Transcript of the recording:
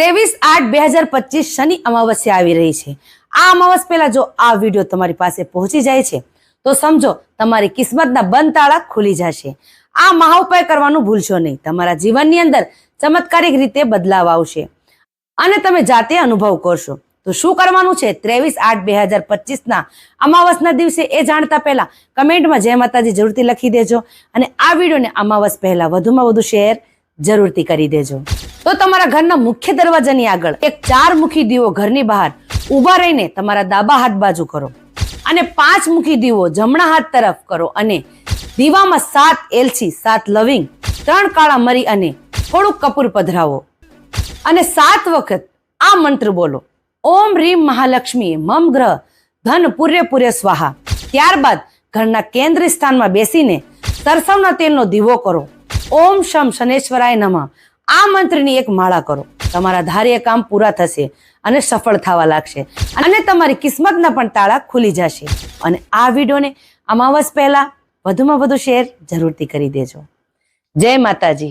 ત્રેવીસ આઠ બે હજાર પચીસ શનિ અમાવસ્યા આવી રહી છે. આ અમાવસ પહેલા જો આ વીડિયો તમારી પાસે પહોંચી જાય છે, તો સમજો તમારી કિસ્મતના બંધ તાળા ખુલી જશે. આ મહાઉપાય કરવાનું ભૂલશો નહીં. તમારા જીવનની અંદર ચમત્કારિક રીતે બદલાવ આવશે. અને તમે જાતે અનુભવ કરશો. તો શું કરવાનું છે? ત્રેવીસ આઠ બે હજાર પચીસના અમાવસના દિવસે એ જાણતા પહેલા કમેન્ટમાં જય માતાજી જરૂરથી લખી દેજો. અને આ વિડીયોને અમાવસ પહેલા વધુમાં વધુ શેર જરૂરથી કરી દેજો. તો તમારા ઘરના મુખ્ય દરવાજાની આગળ એક ચાર મુખી દીવો ઘરની બહાર ઊભા રહીને તમારા ડાબા હાથ બાજુ કરો અને પાંચ મુખી દીવો જમણા હાથ તરફ કરો અને દીવામાં સાત એલચી, સાત લવિંગ, ત્રણ કાળા મરી અને થોડુંક કપૂર પધરાવો. અને સાત વખત આ મંત્ર બોલો. ઓમ રીમ મહાલક્ષ્મી, મમ ગ્રહ, ધન પૂર્ય પૂર્ય સ્વાહા. ત્યારબાદ ઘરના કેન્દ્ર સ્થાનમાં બેસીને સરસવના તેલનો દીવો કરો. ઓમ શમ શનેશ્વરાય નમઃ. આ મંત્રની એક માળા કરો. તમારા ધાર્ય કામ પૂરા થશે અને સફળ થવા લાગશે. અને તમારી કિસ્મતના પણ તાળા ખુલી જશે. અને આ વિડીયોને અમાવસ પહેલા વધુમાં વધુ શેર જરૂરથી કરી દેજો. જય માતાજી.